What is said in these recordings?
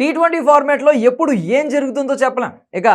T twenty ఫార్మాట్లో ఎప్పుడు ఏం జరుగుతుందో చెప్పలేం. ఇక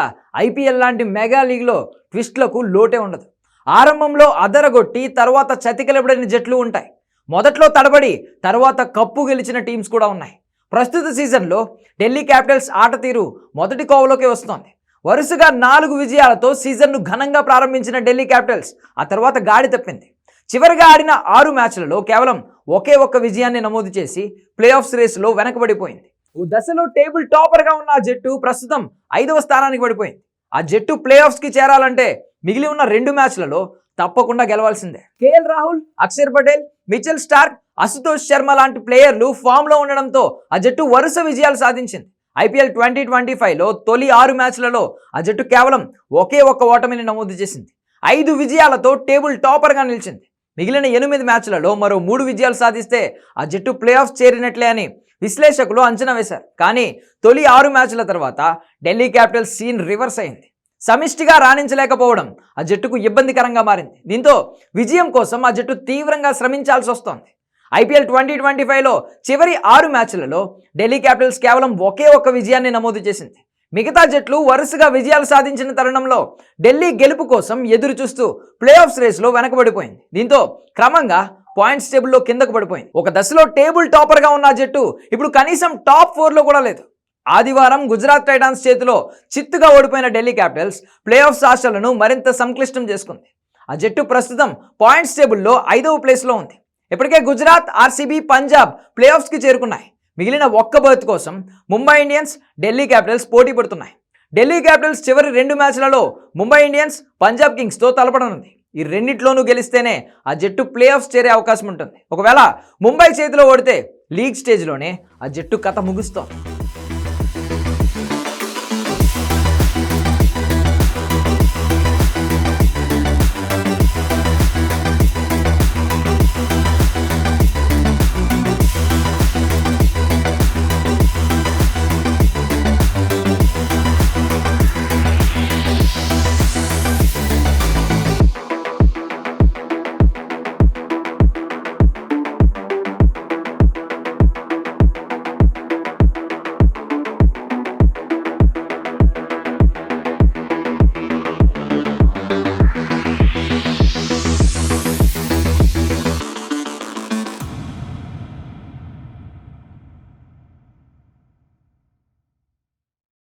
ఐపీఎల్ లాంటి మెగా లీగ్లో ట్విస్ట్లకు లోటే ఉండదు. ఆరంభంలో అదరగొట్టి తర్వాత చతికిలబడిన జట్లు ఉంటాయి. మొదట్లో తడబడి తర్వాత కప్పు గెలిచిన టీమ్స్ కూడా ఉన్నాయి. ప్రస్తుత సీజన్లో ఢిల్లీ క్యాపిటల్స్ ఆట తీరు మొదటి కోవలోకి వస్తోంది. వరుసగా నాలుగు విజయాలతో సీజన్ను ఘనంగా ప్రారంభించిన ఢిల్లీ క్యాపిటల్స్ ఆ తర్వాత గాడి తప్పింది. చివరిగా ఆడిన ఆరు మ్యాచ్లలో కేవలం ఒకే ఒక్క విజయాన్ని నమోదు చేసి ప్లే ఆఫ్స్ రేసులో వెనకబడిపోయింది. ఓ దశలో టేబుల్ టాపర్గా ఉన్న ఆ జట్టు ప్రస్తుతం ఐదవ స్థానానికి పడిపోయింది. ఆ జట్టు ప్లే ఆఫ్స్కి చేరాలంటే మిగిలి ఉన్న రెండు మ్యాచ్లలో తప్పకుండా గెలవాల్సిందే. KL Rahul Akshar Patel Mitchell Starc Ashutosh Sharma లాంటి ప్లేయర్లు ఫామ్లో ఉండడంతో ఆ జట్టు వరుస విజయాలు సాధించింది. ఐపీఎల్ ట్వంటీ ట్వంటీ ఫైవ్లో తొలి ఆరు మ్యాచ్లలో ఆ జట్టు కేవలం ఒకే ఒక్క ఓటమిని నమోదు చేసింది. ఐదు విజయాలతో టేబుల్ టాపర్గా నిలిచింది. మిగిలిన ఎనిమిది మ్యాచ్లలో మరో మూడు విజయాలు సాధిస్తే ఆ జట్టు ప్లే ఆఫ్ చేరినట్లే అని విశ్లేషకులు అంచనా వేశారు. కానీ తొలి ఆరు మ్యాచ్ల తర్వాత ఢిల్లీ క్యాపిటల్స్ సీన్ రివర్స్ అయింది. సమిష్టిగా రాణించలేకపోవడం ఆ జట్టుకు ఇబ్బందికరంగా మారింది. దీంతో విజయం కోసం ఆ జట్టు తీవ్రంగా శ్రమించాల్సి వస్తోంది. ఐపీఎల్ ట్వంటీ ట్వంటీ ఫైవ్లో చివరి ఆరు మ్యాచ్లలో ఢిల్లీ క్యాపిటల్స్ కేవలం ఒకే ఒక్క విజయాన్ని నమోదు చేసింది. మిగతా జట్లు వరుసగా విజయాలు సాధించిన తరుణంలో ఢిల్లీ గెలుపు కోసం ఎదురు చూస్తూ ప్లే ఆఫ్స్ రేస్లో వెనకబడిపోయింది. దీంతో క్రమంగా పాయింట్స్ టేబుల్లో కిందకు పడిపోయింది. ఒక దశలో టేబుల్ టాపర్గా ఉన్న జట్టు ఇప్పుడు కనీసం టాప్ ఫోర్లో కూడా లేదు. ఆదివారం గుజరాత్ టైటాన్స్ చేతిలో చిత్తుగా ఓడిపోయిన ఢిల్లీ క్యాపిటల్స్ ప్లే ఆఫ్స్ ఆశలను మరింత సంక్లిష్టం చేసుకుంది. ఆ జట్టు ప్రస్తుతం పాయింట్స్ టేబుల్లో ఐదవ ప్లేస్లో ఉంది. ఇప్పటికే గుజరాత్ ఆర్సీబీ పంజాబ్ ప్లే ఆఫ్స్కి చేరుకున్నాయి. మిగిలిన ఒక్క బర్త్ కోసం ముంబై ఇండియన్స్ ఢిల్లీ క్యాపిటల్స్ పోటీ పడుతున్నాయి. ఢిల్లీ క్యాపిటల్స్ చివరి రెండు మ్యాచ్లలో ముంబై ఇండియన్స్ పంజాబ్ కింగ్స్తో తలపడనుంది. ఈ రెండిట్లోనూ గెలిస్తేనే ఆ జట్టు ప్లే ఆఫ్స్ చేరే అవకాశం ఉంటుంది. ఒకవేళ ముంబై చేతిలో ఓడితే లీగ్ స్టేజ్లోనే ఆ జట్టు కథ ముగుస్తోంది.